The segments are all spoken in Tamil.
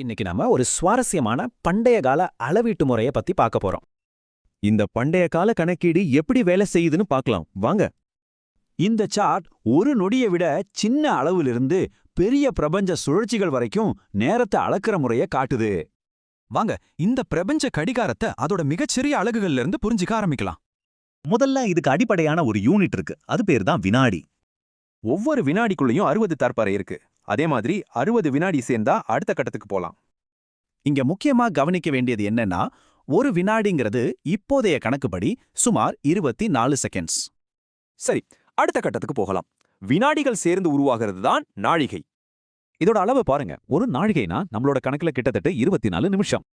இன்னைக்கு நாம ஒரு சுவாரஸ்யமான பண்டைய கால அளவீட்டு முறைய பத்தி பார்க்க போறோம். இந்த பண்டைய கால கணக்கீடு எப்படி வேலை செய்யுதுன்னு பார்க்கலாம். வாங்க. இந்த சார்ட் ஒரு நொடியை விட சின்ன அளவிலிருந்து பெரிய பிரபஞ்ச சுழற்சிகள் வரைக்கும் நேரத்தை அளக்கிற முறைய காட்டுது. வாங்க இந்த பிரபஞ்ச கடிகாரத்தை அதோட மிகச்சிறிய அலகுகள்ல இருந்து புரிஞ்சுக்க ஆரம்பிக்கலாம். முதல்ல இதுக்கு அடிப்படையான ஒரு யூனிட் இருக்கு. அது பேர் தான் வினாடி. ஒவ்வொரு வினாடிக்குள்ளேயும் அறுபது தற்பறை இருக்கு. அதே மாதிரி அறுபது வினாடி சேர்ந்தா அடுத்த கட்டத்துக்கு போலாம். இங்க முக்கியமா கவனிக்க வேண்டியது என்னன்னா ஒரு வினாடிங்கிறது இப்போதைய கணக்குப்படி சுமார் இருபத்தி நாலு செகண்ட்ஸ் சரி அடுத்த கட்டத்துக்கு போகலாம். வினாடிகள் சேர்ந்து உருவாகிறது தான் நாழிகை. இதோட அளவு பாருங்க. ஒரு நாழிகைனா நம்மளோட கணக்குல கிட்டத்தட்ட இருபத்தி நாலு நிமிஷம்.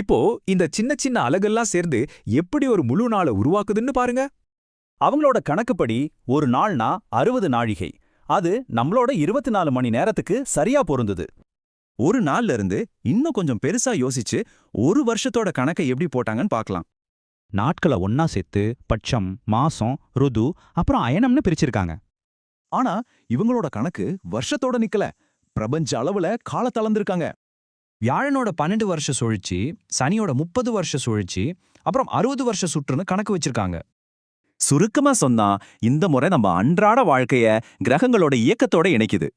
இப்போ இந்த சின்ன சின்ன அலகெல்லாம் சேர்ந்து எப்படி ஒரு முழு நாளை உருவாக்குதுன்னு பாருங்க. அவங்களோட கணக்குப்படி ஒரு நாள்னா அறுபது நாழிகை. அது நம்மளோட இருபத்தி நாலு மணி நேரத்துக்கு சரியா பொருந்தது. ஒரு நாள்ல இருந்து இன்னும் கொஞ்சம் பெருசா யோசிச்சு ஒரு வருஷத்தோட கணக்கை எப்படி போட்டாங்கன்னு பார்க்கலாம். நாட்களை ஒன்னா சேர்த்து பட்சம் மாசம் ருது அப்புறம் அயனம்னு பிரிச்சிருக்காங்க. ஆனா இவங்களோட கணக்கு வருஷத்தோட நிக்கல. பிரபஞ்ச அளவுல காலத்தலந்திருக்காங்க வியாழனோட பன்னெண்டு வருஷ சுழற்சி சனியோட முப்பது வருஷ சுழற்சி அப்புறம் அறுபது வருஷ சுற்றுன்னு கணக்கு வச்சிருக்காங்க. சுருக்கமா சொன்னா இந்த முறை நம்ம அன்றாட வாழ்க்கைய கிரகங்களோட இயக்கத்தோட இணைக்குது.